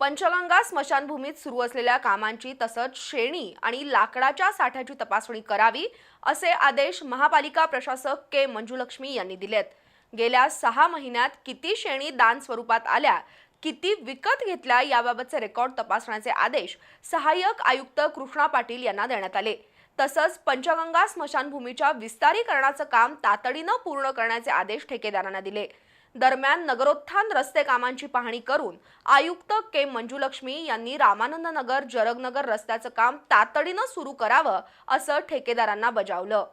पंचगंगा स्मशानभूमीत सुरू असलेल्या कामांची तसंच शेणी आणि लाकडाच्या साठ्याची तपासणी करावी असे आदेश महापालिका प्रशासक के मंजुलक्ष्मी यांनी दिलेत. गेल्या सहा महिन्यात किती शेणी दान स्वरूपात आल्या किती विकत घेतल्या याबाबतचे रेकॉर्ड तपासण्याचे आदेश सहाय्यक आयुक्त कृष्णा पाटील यांना देण्यात आले. तसंच पंचगंगा स्मशानभूमीच्या विस्तारीकरणाचं काम तातडीनं पूर्ण करण्याचे आदेश ठेकेदारांना दिले. दरम्यान नगरोत्थान रस्ते कामांची पाहणी करून आयुक्त के मंजुलक्ष्मी यांनी रामानंद नगर जरगनगर रस्त्याचं काम तातडीनं सुरू करावं असं ठेकेदारांना बजावलं.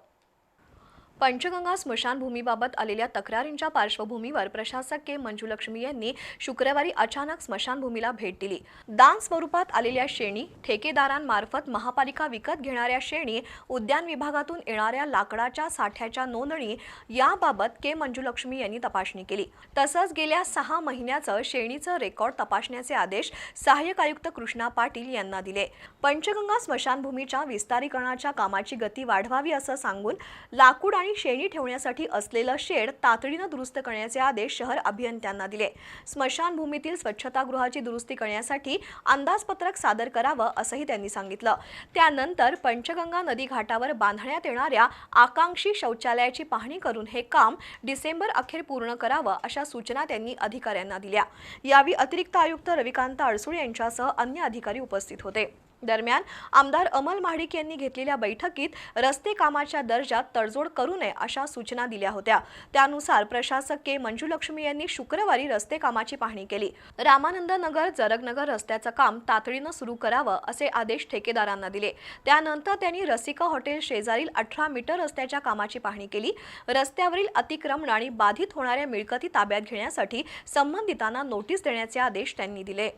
पंचगंगा स्मशानभूमीबाबत आलेल्या तक्रारींच्या पार्श्वभूमीवर प्रशासक के मंजुलक्ष्मी यांनी शुक्रवारी अचानक स्मशानभूमीला भेट दिली. दान स्वरूपात आलेल्या शेणी ठेकेदारांमार्फत महापालिका विकत घेणाऱ्या शेणी उद्यान विभागातून येणाऱ्या लाकडाच्या साठ्याच्या नोंदणी याबाबत के मंजुलक्ष्मी यांनी तपासणी केली. तसंच गेल्या सहा महिन्याचं शेणीचं रेकॉर्ड तपासण्याचे आदेश सहाय्यक आयुक्त कृष्णा पाटील यांना दिले. पंचगंगा स्मशानभूमीच्या विस्तारीकरणाच्या कामाची गती वाढवावी असं सांगून लाकूड आणि शेणी ठेवण्यासाठी असलेलं शेड तातडीनं दुरुस्त करण्याचे आदेश शहर अभियंत्यांना दिले. स्मशानभूमीतील स्वच्छतागृहाची दुरुस्ती करण्यासाठी अंदाजपत्रक सादर करावं असंही त्यांनी सांगितलं. त्यानंतर पंचगंगा नदी घाटावर बांधण्यात येणाऱ्या आकांक्षी शौचालयाची पाहणी करून हे काम डिसेंबर अखेर पूर्ण करावं अशा सूचना त्यांनी अधिकाऱ्यांना दिल्या. यावेळी अतिरिक्त आयुक्त रविकांत अडसूळ यांच्यासह अन्य अधिकारी उपस्थित होते. दरम्यान आमदार अमल महाडिक यांनी घेतलेल्या बैठकीत रस्ते कामाच्या दर्जात तडजोड करू नये अशा सूचना दिल्या होत्या. त्यानुसार प्रशासक के मंजुलक्ष्मी यांनी शुक्रवारी रस्ते कामाची पाहणी केली. रामानंद नगर जरगनगर रस्त्याचं काम तातडीनं सुरू करावं असे आदेश ठेकेदारांना दिले. त्यानंतर त्यांनी रसिका हॉटेल शेजारील अठरा मीटर रस्त्याच्या कामाची पाहणी केली. रस्त्यावरील अतिक्रमण आणि बाधित होणाऱ्या मिळकती ताब्यात घेण्यासाठी संबंधितांना नोटीस देण्याचे आदेश त्यांनी दिले.